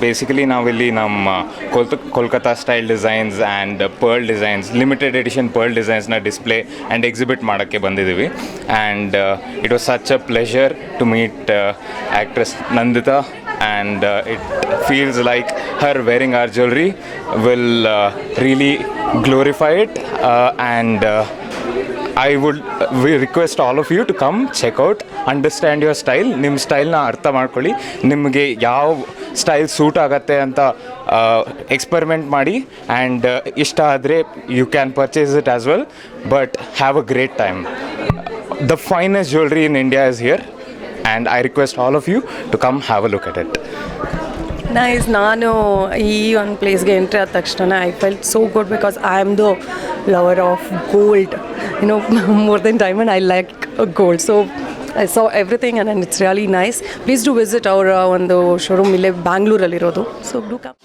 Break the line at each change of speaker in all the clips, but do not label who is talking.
Basically ನಾವಿಲ್ಲಿ ನಮ್ಮ ಕೊಲ್ತ Kolkata style designs and pearl designs limited edition pearl ಡಿಸೈನ್ಸ್ನ display and exhibit ಮಾಡೋಕ್ಕೆ ಬಂದಿದ್ದೀವಿ and it was such a pleasure to meet actress Nandita and uh, it feels like her wearing our jewelry will uh, really glorify it would we request all of you to come out understand your style ನಿಮ್ಮ ಸ್ಟೈಲ್ನ ಅರ್ಥ ಮಾಡ್ಕೊಳ್ಳಿ, ನಿಮಗೆ ಯಾವ style suit ಆಗತ್ತೆ ಅಂತ experiment ಮಾಡಿ and ಇಷ್ಟ ಆದರೆ you can purchase it as well but have a great time the finest jewellery in India is here and I request all of you to come have a look at it
nice ನಾನು ಈ ಒಂದು ಪ್ಲೇಸ್ಗೆ entry ಆದ ತಕ್ಷಣ I felt so good because I am the lover of gold you know more than diamond I like gold so I saw everything and it's really nice please do visit ಅವರ ಒಂದು showroom ಇಲ್ಲೇ ಬ್ಯಾಂಗ್ಳೂರಲ್ಲಿರೋದು so do come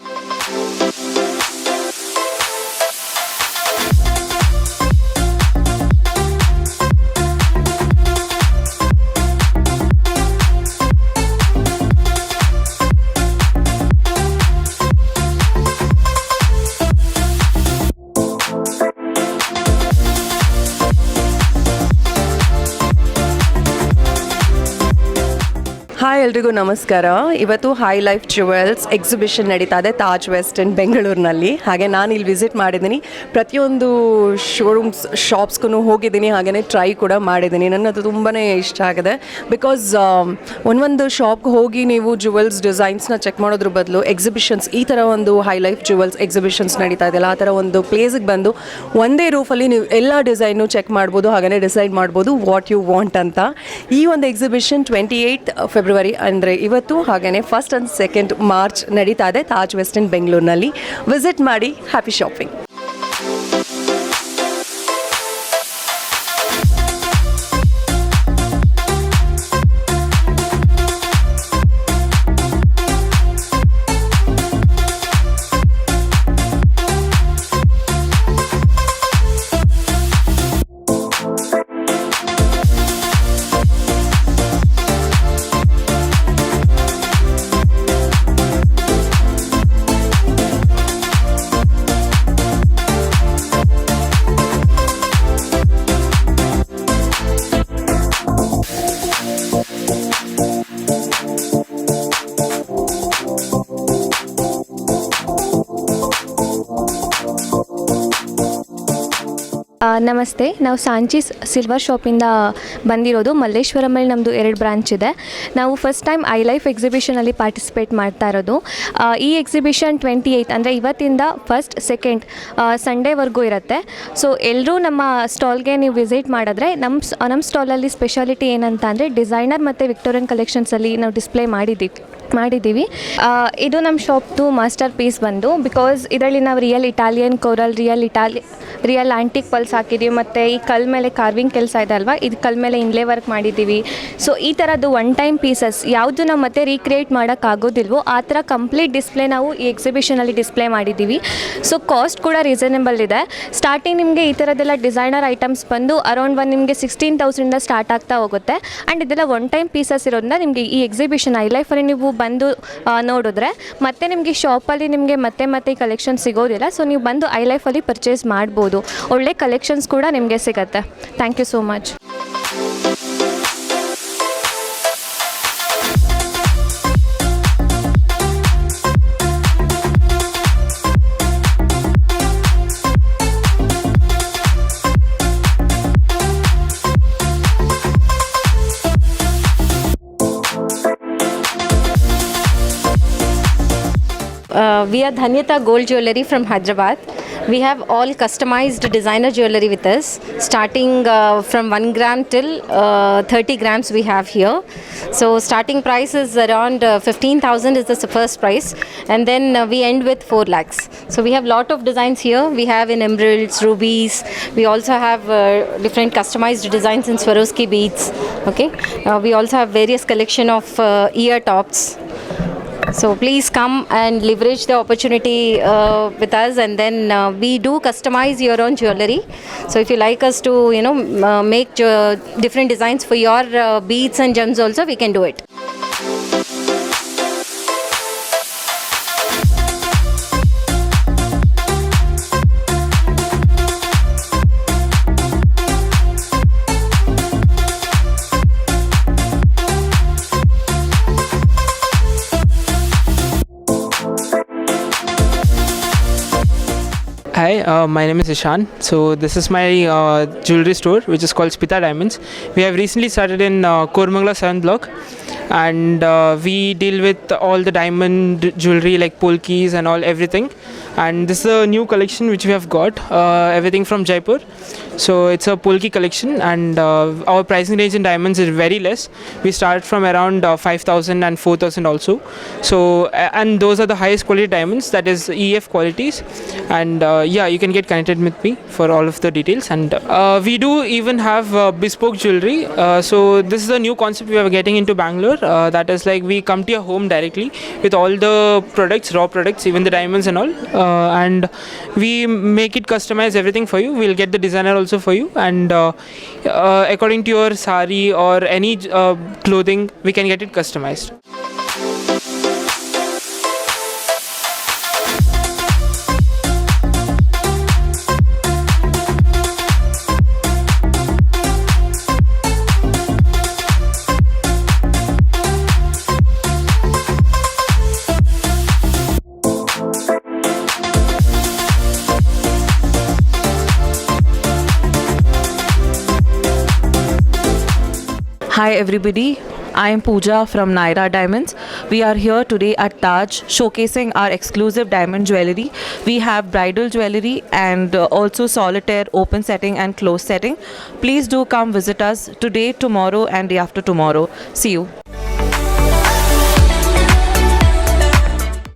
ಎಲ್ರಿಗೂ ನಮಸ್ಕಾರ. ಇವತ್ತು high life jewels exhibition ನಡೀತಾ ಇದೆ Taj West ಇನ್ ಬೆಂಗಳೂರಿನಲ್ಲಿ ಹಾಗೆ ನಾನು ಇಲ್ಲಿ ವಿಸಿಟ್ ಮಾಡಿದ್ದೀನಿ. ಪ್ರತಿಯೊಂದು ಶೋರೂಮ್ಸ್ ಶಾಪ್ಸ್ಗೂ ಹೋಗಿದ್ದೀನಿ. ಹಾಗೆಯೇ ಟ್ರೈ ಕೂಡ ಮಾಡಿದ್ದೀನಿ. ನನ್ನದು ತುಂಬಾ ಇಷ್ಟ ಆಗಿದೆ. ಬಿಕಾಸ್ ಒಂದೊಂದು ಶಾಪ್ಗೆ ಹೋಗಿ ನೀವು ಜುವೆಲ್ಸ್ ಡಿಸೈನ್ಸ್ನ ಚೆಕ್ ಮಾಡೋದ್ರ ಬದಲು ಎಕ್ಸಿಬಿಷನ್ಸ್ ಈ ಥರ ಒಂದು ಹೈ ಲೈಫ್ ಜುವೆಲ್ಸ್ ಎಕ್ಸಿಬಿಷನ್ಸ್ ನಡೀತಾ ಇದೆಯಲ್ಲ ಆ ಥರ ಒಂದು ಪ್ಲೇಸಿಗೆ ಬಂದು ಒಂದೇ ರೂಫಲ್ಲಿ ನೀವು ಎಲ್ಲ ಡಿಸೈನು ಚೆಕ್ ಮಾಡ್ಬೋದು ಹಾಗೆಯೇ ಡಿಸೈಡ್ ಮಾಡ್ಬೋದು ವಾಟ್ ಯು ವಾಂಟ್ ಅಂತ. ಈ ಒಂದು ಎಕ್ಸಿಬಿಷನ್ ಟ್ವೆಂಟಿ ಏಯ್ಟ್ ಫೆಬ್ರವರಿ ಅಂದರೆ ಇವತ್ತು ಹಾಗೆಯೇ ಫಸ್ಟ್ ಆ್ಯಂಡ್ ಸೆಕೆಂಡ್ ಮಾರ್ಚ್ ನಡೀತಾ ಇದೆ. ತಾಜ್ ವೆಸ್ಟರ್ನ್ ಬೆಂಗಳೂರಿನಲ್ಲಿ ವಿಸಿಟ್ ಮಾಡಿ ಹ್ಯಾಪಿ ಶಾಪಿಂಗ್
ನಮಸ್ತೆ. ನಾವು ಸಾಂಚಿ ಸಿಲ್ವರ್ ಶಾಪಿಂದ ಬಂದಿರೋದು ಮಲ್ಲೇಶ್ವರಮಲ್ಲಿ ನಮ್ಮದು ಎರಡು ಬ್ರಾಂಚ್ ಇದೆ. ನಾವು ಫಸ್ಟ್ ಟೈಮ್ ಐ ಲೈಫ್ ಎಕ್ಸಿಬಿಷನಲ್ಲಿ ಪಾರ್ಟಿಸಿಪೇಟ್ ಮಾಡ್ತಾ ಇರೋದು. ಈ ಎಕ್ಸಿಬಿಷನ್ ಟ್ವೆಂಟಿ ಏಯ್ತ್ ಅಂದರೆ ಇವತ್ತಿಂದ ಫಸ್ಟ್, ಸೆಕೆಂಡ್ ಸಂಡೇವರೆಗೂ ಇರುತ್ತೆ. ಸೊ ಎಲ್ಲರೂ ನಮ್ಮ ಸ್ಟಾಲ್ಗೆ ನೀವು ವಿಸಿಟ್ ಮಾಡಿದ್ರೆ ನಮ್ಮ ನಮ್ಮ ಸ್ಟಾಲಲ್ಲಿ ಸ್ಪೆಷಾಲಿಟಿ ಏನಂತ ಅಂದರೆ ಡಿಸೈನರ್ ಮತ್ತು ವಿಕ್ಟೋರಿಯನ್ ಕಲೆಕ್ಷನ್ಸಲ್ಲಿ ನಾವು ಡಿಸ್ಪ್ಲೇ ಮಾಡಿದ್ದೀವಿ. ಮಾಡಿದ್ದೀವಿ. ಇದು ನಮ್ಮ ಶಾಪ್ದು ಮಾಸ್ಟರ್ ಪೀಸ್ ಬಂದು ಬಿಕಾಸ್ ಇದರಲ್ಲಿ ನಾವು real Italian coral real Italy real antique pearls ಹಾಕಿದ್ದೀವಿ ಮತ್ತು ಈ ಕಲ್ ಮೇಲೆ ಕಾರ್ವಿಂಗ್ ಕೆಲಸ ಇದೆ ಅಲ್ವಾ, ಇದು ಕಲ್ ಮೇಲೆ ಇನ್ಲೇ ವರ್ಕ್ ಮಾಡಿದ್ದೀವಿ ಸೊ ಈ ಥರದ್ದು ಒನ್ ಟೈಮ್ ಪೀಸಸ್ ಯಾವುದು ನಾವು ಮತ್ತೆ ರೀಕ್ರಿಯೇಟ್ ಮಾಡೋಕ್ಕಾಗೋದಿಲ್ವೋ ಆ ಥರ ಕಂಪ್ಲೀಟ್ ಡಿಸ್ಪ್ಲೇ ನಾವು ಈ ಎಕ್ಸಿಬಿಷನಲ್ಲಿ ಡಿಸ್ಪ್ಲೇ ಮಾಡಿದ್ದೀವಿ ಸೊ ಕಾಸ್ಟ್ ಕೂಡ ರೀಸನೇಬಲ್ ಇದೆ. ಸ್ಟಾರ್ಟಿಂಗ್ ನಿಮಗೆ ಈ ಥರದ್ದೆಲ್ಲ ಡಿಸೈನರ್ ಐಟಮ್ಸ್ ಬಂದು ಅರೌಂಡ್ ಒನ್ ನಿಮಗೆ ಸಿಕ್ಸ್ಟೀನ್ ತೌಸಂಡಿಂದ ಸ್ಟಾರ್ಟ್ ಆಗ್ತಾ ಹೋಗುತ್ತೆ. ಆ್ಯಂಡ್ ಇದೆಲ್ಲ ಒನ್ ಟೈಮ್ ಪೀಸಸ್ ಇರೋದ್ರಿಂದ ನಿಮಗೆ ಈ ಎಕ್ಸಿಬಿಷನ್ ಐ ಲೈಫಲ್ಲಿ ನೀವು ಬಂದು ನೋಡಿದ್ರೆ ಮತ್ತೆ ನಿಮಗೆ ಶಾಪಲ್ಲಿ ನಿಮಗೆ ಮತ್ತೆ ಮತ್ತೆ ಈ ಕಲೆಕ್ಷನ್ ಸಿಗೋದಿಲ್ಲ. ಸೊ ನೀವು ಬಂದು ಐ ಲೈಫಲ್ಲಿ ಪರ್ಚೇಸ್ ಮಾಡ್ಬೋದು. ಒಳ್ಳೆ ಕಲೆಕ್ಷನ್ಸ್ ಕೂಡ ನಿಮಗೆ ಸಿಗುತ್ತೆ. Thank you so much
Uh, we are Dhanyata Gold Jewelry from Hyderabad. We have all customized designer jewelry with us, starting uh, from 1 gram till uh, 30 grams we have here. So starting price is around uh, 15,000 is the first price and then uh, we end with 4 lakhs. So we have lot of designs here. We have in emeralds, rubies. We also have uh, different customized designs in Swarovski beads. Okay. Uh, we also have various collection of uh, ear tops. So please come and leverage the opportunity uh, with us, and then uh, we do customize your own jewelry. So if you like us to, you know, uh, make different designs for your uh, beads and gems, also we can do it.
Hi, uh, my name is Ishan. So this is my uh, jewelry store, which is called Spita Diamonds. We have recently started in uh, Kormangla 7 block, and uh, we deal with all the diamond jewelry like polkis and all everything. And this is a new collection which we have got, uh, everything from Jaipur. So it's a polki collection, and uh, our pricing range in diamonds is very less. We start from around uh, 5,000 and 4,000 also. So and those are the highest quality diamonds, that is EF qualities. And uh, yeah, you can get connected with me for all of the details. And uh, we do even have uh, bespoke jewelry. Uh, so this is a new concept we are getting into Bangalore. Uh, that is like we come to your home directly with all the products, raw products, even the diamonds and all. Uh, and we make it customize everything for you. We'll get the designer also for you. And uh, uh, according to your sari or any uh, clothing, we can get it customized.
Hi everybody, I am Pooja from Naira Diamonds. We are here today at Taj showcasing our exclusive diamond jewelry. We have bridal jewelry and uh, also solitaire open setting and closed setting. Please do come visit us today, tomorrow and day after tomorrow. See you.